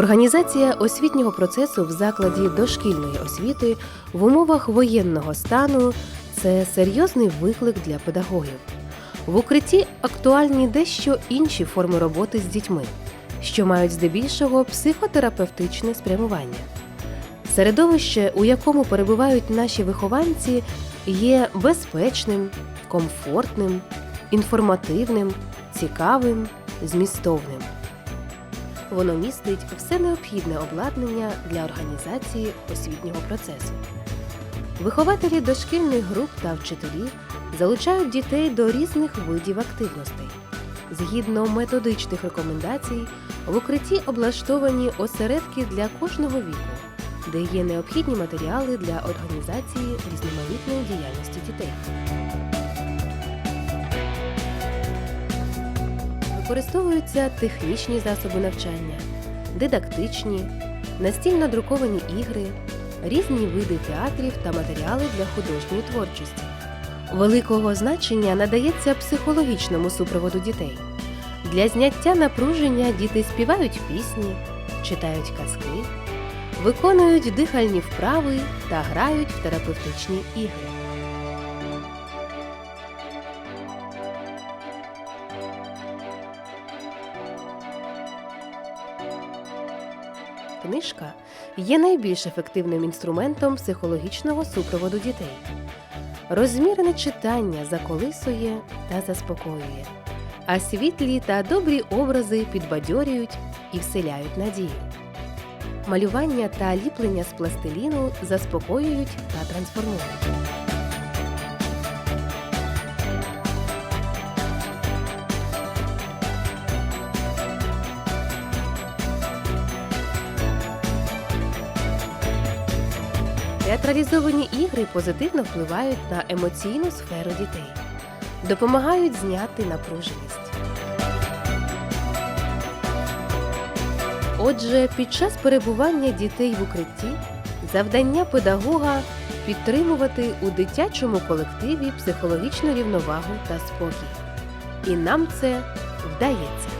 Організація освітнього процесу в закладі дошкільної освіти в умовах воєнного стану це серйозний виклик для педагогів. В укритті актуальні дещо інші форми роботи з дітьми, що мають здебільшого психотерапевтичне спрямування. Середовище, у якому перебувають наші вихованці, є безпечним, комфортним, інформативним, цікавим, змістовним. Воно містить все необхідне обладнання для організації освітнього процесу. Вихователі дошкільних груп та вчителі залучають дітей до різних видів активностей. Згідно методичних рекомендацій, в укритті облаштовані осередки для кожного віку, де є необхідні матеріали для організації різноманітної діяльності дітей. Використовуються технічні засоби навчання, дидактичні, настільно друковані ігри, різні види театрів та матеріали для художньої творчості. Великого значення надається психологічному супроводу дітей. Для зняття напруження діти співають пісні, читають казки, виконують дихальні вправи та грають в терапевтичні ігри. Книжка є найбільш ефективним інструментом психологічного супроводу дітей. Розмірене читання заколисує та заспокоює, а світлі та добрі образи підбадьорюють і вселяють надію. Малювання та ліплення з пластиліну заспокоюють та трансформують. Театралізовані ігри позитивно впливають на емоційну сферу дітей, допомагають зняти напруженість. Отже, під час перебування дітей в укритті завдання педагога підтримувати у дитячому колективі психологічну рівновагу та спокій. І нам це вдається.